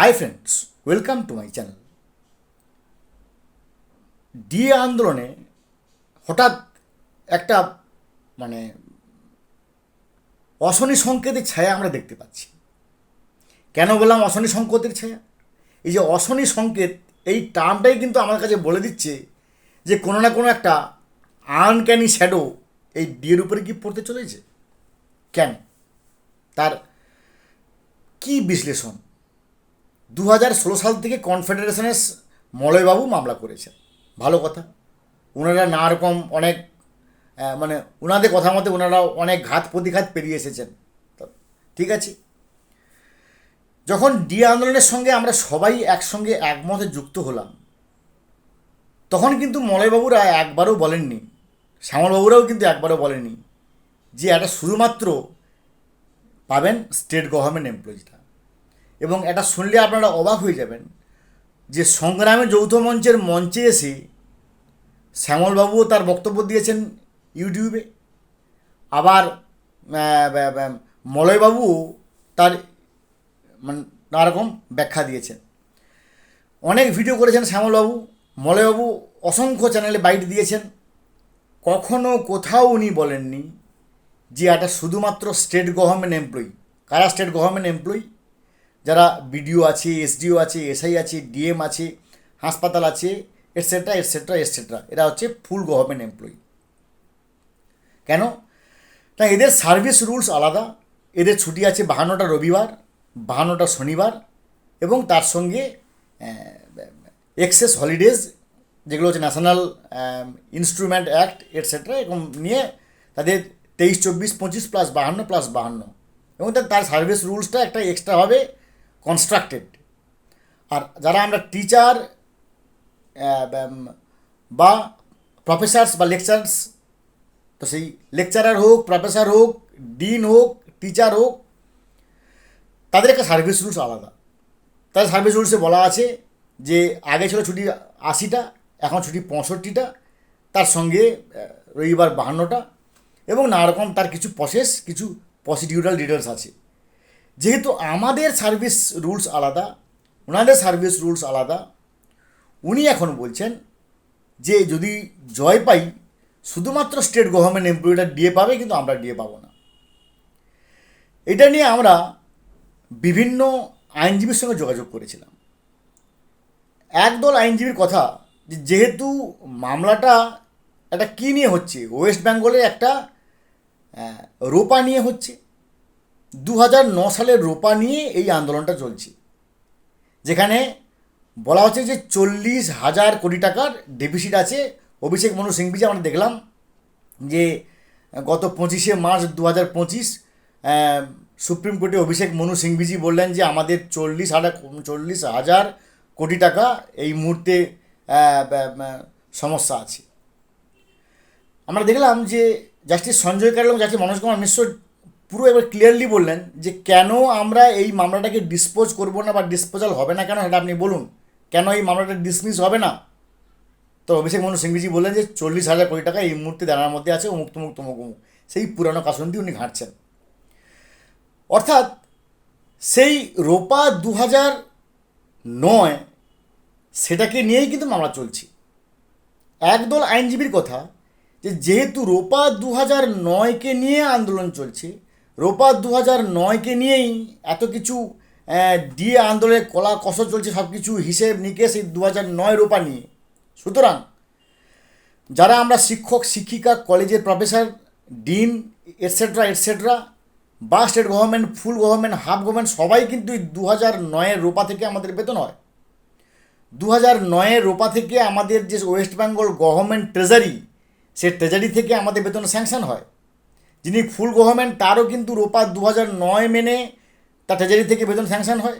Hi friends welcome to my channel DA আন্দোলনে হঠাৎ একটা মানে অশনি সংকেতের ছায়া আমরা দেখতে পাচ্ছি। কেন বললাম অশনি সংকেতের ছায়া? এই যে অশনি সংকেত, এই টার্মটাই কিন্তু আমার কাছে বলে দিচ্ছে যে কোনো না কোনো একটা আনক্যানি শ্যাডো এই ডিএর উপরে কি পড়তে চলেছে? কেন? তার কি বিশ্লেষণ? দু হাজার ষোলো সাল থেকে কনফেডারেশনের মলয়বাবু মামলা করেছেন। ভালো কথা। ওনারা নানা রকম অনেক মানে ওনাদের কথা মতে ওনারা অনেক ঘাত প্রতিঘাত পেরিয়ে এসেছেন। ঠিক আছে। যখন ডি আন্দোলনের সঙ্গে আমরা সবাই একসঙ্গে একমতে যুক্ত হলাম, তখন কিন্তু মলয়বাবুরা একবারও বলেননি। শ্যামলবাবুরাও কিন্তু একবারও বলেননি যে এটা শুধুমাত্র পাবেন স্টেট গভর্নমেন্ট এমপ্লয়িজটা এবং এটা শুনলে আপনারা অবাক হয়ে যাবেন যে সংগ্রামে যৌথ মঞ্চের মঞ্চে এসে শ্যামলবাবুও তার বক্তব্য দিয়েছেন ইউটিউবে। আবার মলয়বাবু তার মানে নানারকম ব্যাখ্যা দিয়েছেন। অনেক ভিডিও করেছেন শ্যামলবাবু। মলয়বাবু অসংখ্য চ্যানেলে বাইট দিয়েছেন। কখনো কোথাও উনি বলেননি যে এটা শুধুমাত্র স্টেট গভর্নমেন্ট এমপ্লয়ি। কারা স্টেট গভর্নমেন্ট এমপ্লয়ি? যারা বিডিও আছে, এসডিও আছে, এসআই আছে, ডিএম আছে, হাসপাতাল আছে এটসেট্রা এটসেট্রা এটসেট্রা এরা হচ্ছে ফুল গভর্নমেন্ট এমপ্লয়ি কেন? না এদের সার্ভিস রুলস আলাদা, এদের ছুটি আছে বাহান্নটা রবিবার, বাহান্নটা শনিবার, এবং তার সঙ্গে এক্সেস হলিডেজ যেগুলো হচ্ছে ন্যাশনাল ইনস্ট্রুমেন্ট অ্যাক্ট এটসেট্রা এরকম নিয়ে তাদের তেইশ, চব্বিশ, পঁচিশ প্লাস বাহান্ন প্লাস বাহান্ন। এবং তার সার্ভিস রুলসটা একটা এক্সট্রাভাবে কনস্ট্রাক্টেড আর যারা আমরা টিচার বা প্রফেসার্স বা লেকচারার্স তো সেই লেকচারার হোক প্রফেসর হোক ডিন হোক টিচার হোক, তাদের একটা সার্ভিস রুলস আলাদা। তাদের সার্ভিস রুলসে বলা আছে যে আগে ছিল ছুটি আশিটা, এখন ছুটি পঁয়ষট্টিটা, তার সঙ্গে রবিবার বাহান্নটা এবং নানা রকম তার কিছু প্রসেস কিছু প্রসিডিউরাল ডিটেলস আছে। যেহেতু আমাদের সার্ভিস রুলস আলাদা, ওনাদের সার্ভিস রুলস আলাদা, উনি এখন বলছেন যে যদি জয় পাই, শুধুমাত্র স্টেট গভর্নমেন্ট এমপ্লয়িটা ডিএ পাবে, কিন্তু আমরা ডিএ পাবো না। এটা নিয়ে আমরা বিভিন্ন আইনজীবীর সঙ্গে যোগাযোগ করেছিলাম। একদল আইনজীবীর কথা যেহেতু মামলাটা একটা কী নিয়ে হচ্ছে ওয়েস্ট বেঙ্গলের একটা রোপা নিয়ে হচ্ছে দু সালের রোপা নিয়ে এই আন্দোলনটা চলছে। যেখানে বলা হচ্ছে যে চল্লিশ হাজার কোটি টাকার ডেফিসিট আছে। অভিষেক মনু সিংভিজি আমরা দেখলাম যে গত পঁচিশে মার্চ দু হাজার পঁচিশ সুপ্রিম কোর্টে অভিষেক মনু সিংভিজি বললেন যে আমাদের চল্লিশ হাজার চল্লিশ হাজার কোটি টাকা এই মুহূর্তে সমস্যা আছে। আমরা দেখলাম যে জাস্টিস সঞ্জয় কারল এবং জাস্টিস মনোজ কুমার মিশ্র পুরো এবার ক্লিয়ারলি বললেন যে কেন আমরা এই মামলাটাকে ডিসপোজ করব না বা ডিসপোজাল হবে না কেন সেটা আপনি বলুন। কেন এই মামলাটা ডিসমিস হবে না? তো অভিষেক মনু সিংভিজি বললেন যে চল্লিশ হাজার কোটি টাকা এই মুহূর্তে দাঁড়ার মধ্যে আছে, অমুক তমুক তমুক অমুক। সেই পুরানো কাসনটি উনি ঘাঁটছেন। অর্থাৎ সেই রোপা দু হাজার নয় সেটাকে নিয়েই কিন্তু মামলা চলছে। একদল আইনজীবীর কথা যে যেহেতু রোপা দু হাজার নয়কে নিয়ে আন্দোলন চলছে রোপা দু হাজার নয়কে নিয়েই এত কিছু দিয়ে আন্দোলনের কলা কষা চলছে সব কিছু হিসেব নিকেশ এই দু হাজার নয় রোপা নিয়ে। সুতরাং যারা আমরা শিক্ষক, শিক্ষিকা, কলেজের প্রফেসর, ডিন এটসেট্রা এটসেট্রা বা state government full government half government সবাই কিন্তু এই দু হাজার নয়ের রোপা থেকে আমাদের বেতন হয়। দু হাজার নয়ের রোপা থেকে আমাদের যে ওয়েস্ট বেঙ্গল গভর্নমেন্ট ট্রেজারি সে ট্রেজারি থেকে আমাদের বেতন স্যাংশন হয়। যিনি ফুল গভর্নমেন্ট, তারও কিন্তু রোপা দু নয় মেনে তার ট্রেজারি থেকে বেতন স্যাংশন হয়।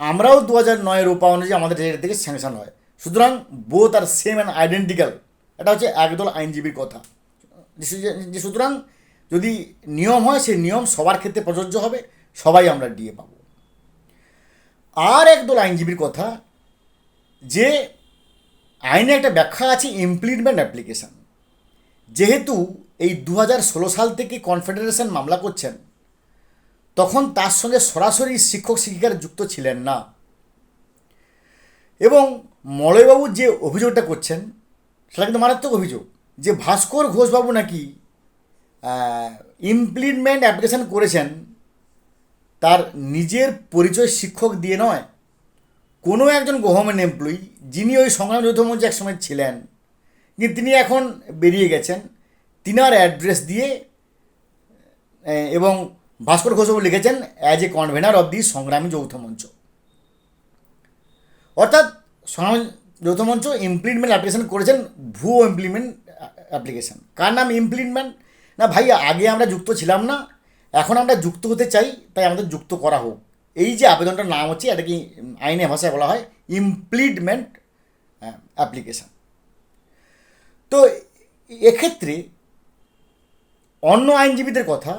আমরাও দু হাজার নয় রোপা অনুযায়ী আমাদের ট্রেজারি থেকে স্যাংশন হয়। সুতরাং বোথ আর সেম অ্যান্ড আইডেন্টিক্যাল এটা হচ্ছে একদল আইনজীবীর কথা। যে সুতরাং যদি নিয়ম হয়, সেই নিয়ম সবার ক্ষেত্রে প্রযোজ্য হবে। সবাই আমরা ডিএ পাবো। আর একদল আইনজীবীর কথা, যে আইনে একটা ব্যাখ্যা আছে ইমপ্লিমেন্ট অ্যাপ্লিকেশান যেহেতু এই দু সাল থেকে কনফেডারেশন মামলা করছেন, তখন তার সঙ্গে সরাসরি শিক্ষক শিক্ষিকারা যুক্ত ছিলেন না। এবং মলয়বাবু যে অভিযোগটা করছেন, সেটা কিন্তু মারাত্মক অভিযোগ, যে ভাস্কর ঘোষবাবু নাকি ইমপ্লিমেন্ট অ্যাপ্লিকেশন করেছেন, তার নিজের পরিচয় শিক্ষক দিয়ে নয়, কোনো একজন গভর্নমেন্ট এমপ্লয়ি যিনি ওই সংগ্রাম যৌথ মঞ্চে একসময় ছিলেন, কিন্তু তিনি এখন বেরিয়ে গেছেন। তিনার অ্যাড্রেস দিয়ে এবং ভাস্কর ঘোষবাবু লিখেছেন as a convenor of the Sangrami Joutha Mancha. অর্থাৎ সংগ্রামী যৌথ মঞ্চ ইমপ্লিমেন্ট অ্যাপ্লিকেশন করেছেন, ভুয়ো ইমপ্লিমেন্ট অ্যাপ্লিকেশন কার নাম ইমপ্লিমেন্ট না ভাই, আগে আমরা যুক্ত ছিলাম না, এখন আমরা যুক্ত হতে চাই, তাই আমাদের যুক্ত করা হোক। এই যে আবেদনটার নাম হচ্ছে, এটা কি আইনে ভাষায় বলা হয়? ইমপ্লিটমেন্ট অ্যাপ্লিকেশন তো এক্ষেত্রে অন্য আইনজীবীদের কথা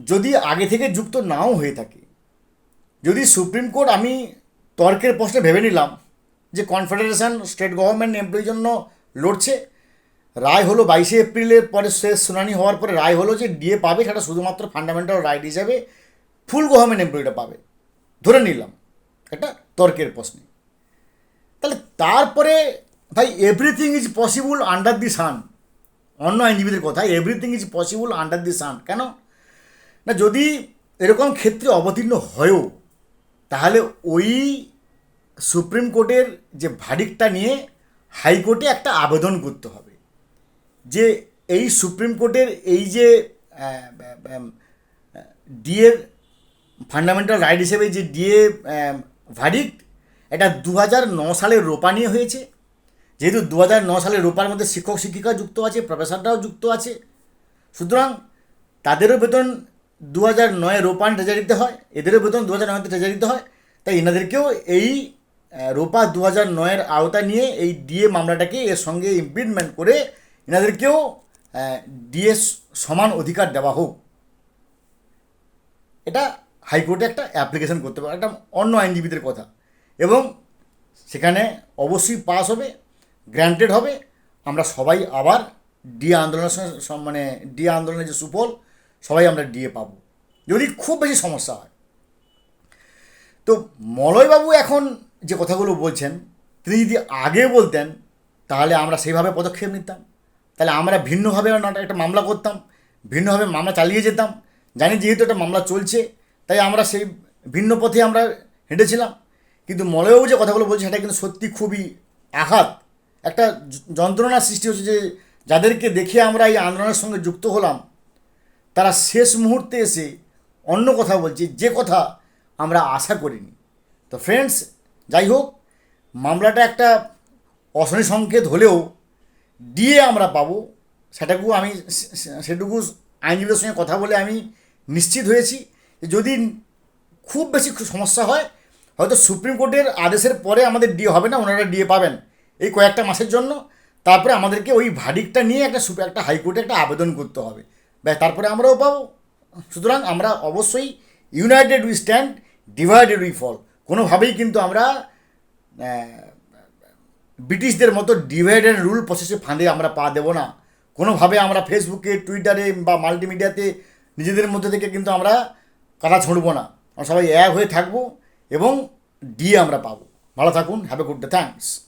যদি আগে থেকে যুক্ত নাও হয়ে থাকে, যদি সুপ্রিম কোর্ট আমি তর্কের প্রশ্নে ভেবে নিলাম যে কনফেডারেশন স্টেট গভর্নমেন্ট এমপ্লয়ির জন্য লড়ছে, রায় হলো বাইশে এপ্রিলের পরে শেষ শুনানি হওয়ার পরে রায় হলো যে ডিএ পাবে সেটা শুধুমাত্র ফান্ডামেন্টাল রাইট হিসাবে ফুল গভর্নমেন্ট এমপ্লয়িটা পাবে। ধরে নিলাম এটা তর্কের প্রশ্নে। তাহলে তারপরে ভাই everything is possible under the sun অন্য আইনজীবীদের কথা everything is possible under the sun কেন? না, যদি এরকম ক্ষেত্রে অবতীর্ণ হয়ও, তাহলে ওই সুপ্রিম কোর্টের যে ভারিকটা নিয়ে হাইকোর্টে একটা আবেদন করতে হবে, যে এই সুপ্রিম কোর্টের এই যে ডিএর ফান্ডামেন্টাল রাইট হিসেবে যে ডিএ ভারিক এটা দু সালের রোপা নিয়ে হয়েছে। যেহেতু দু হাজার ন সালের রোপার মধ্যে শিক্ষক শিক্ষিকা যুক্ত আছে, প্রফেসররাও যুক্ত আছে। সুতরাং তাদেরও বেতন দু হাজার নয় রোপান ট্রেজারিতে হয়, এদেরও বেতন দু হাজার নয়তে ট্রেজারিতে হয়। তাই এনাদেরকেও এই রোপা দু হাজার নয়ের আওতা নিয়ে এই ডিএ মামলাটাকে এর সঙ্গে ইমপ্লিটমেন্ট করে এনাদেরকেও ডিএ সমান অধিকার দেওয়া হোক। এটা হাইকোর্টে একটা অ্যাপ্লিকেশন করতে পারে একটা অন্য আইনজীবীদের কথা। এবং সেখানে অবশ্যই পাস হবে। গ্র্যান্টেড হবে, আমরা সবাই আবার ডিএ আন্দোলনের মানে ডিএ আন্দোলনের যে সুফল, সবাই আমরা ডিএ পাবো। যদি খুব বেশি সমস্যা হয়। তো মলয়বাবু এখন যে কথাগুলো বলছেন, তিনি যদি আগে বলতেন, তাহলে আমরা সেইভাবে পদক্ষেপ নিতাম। তাহলে আমরা ভিন্নভাবে একটা মামলা করতাম, ভিন্নভাবে মামলা চালিয়ে যেতাম। জানি যেহেতু একটা মামলা চলছে, তাই আমরা সেই ভিন্ন পথে আমরা হেঁটেছিলাম। কিন্তু মলয়বাবু যে কথাগুলো বলছে সেটা কিন্তু সত্যি খুবই আঘাত। একটা য- যন্ত্রণার সৃষ্টি হচ্ছে যে যাদেরকে দেখে আমরা এই আন্দোলনের সঙ্গে যুক্ত হলাম, তারা শেষ মুহূর্তে এসে অন্য কথা বলছে, যে কথা আমরা আশা করিনি। তো ফ্রেন্ডস যাই হোক, মামলাটা একটা অশনি সংকেত হলেও ডিএ আমরা পাবো। সেটাকু আমি সেটুকু আইনজীবীদের সঙ্গে কথা বলে আমি নিশ্চিত হয়েছি যদি খুব বেশি সমস্যা হয়, হয়তো সুপ্রিম কোর্টের আদেশের পরে আমাদের ডিএ হবে না, ওনারা ডিএ পাবেন। এই কয়েকটা মাসের জন্য। তারপরে আমাদেরকে ওই ভার্ডিকটা নিয়ে একটা সুপ- একটা হাইকোর্টে একটা আবেদন করতে হবে। ব্যাস, তারপরে আমরাও পাবো। সুতরাং আমরা অবশ্যই united we stand divided we fall কোনোভাবেই কিন্তু আমরা ব্রিটিশদের মতো ডিভাইডেড রুল প্রসেসে ফাঁদে আমরা পা দেবো না। কোনোভাবে আমরা ফেসবুকে, টুইটারে বা মাল্টিমিডিয়াতে নিজেদের মধ্যে থেকে কিন্তু আমরা কাটা ছুঁড়বো না। আমরা সবাই এক হয়ে থাকব এবং ডি আমরা পাবো। ভালো থাকুন have a good day thanks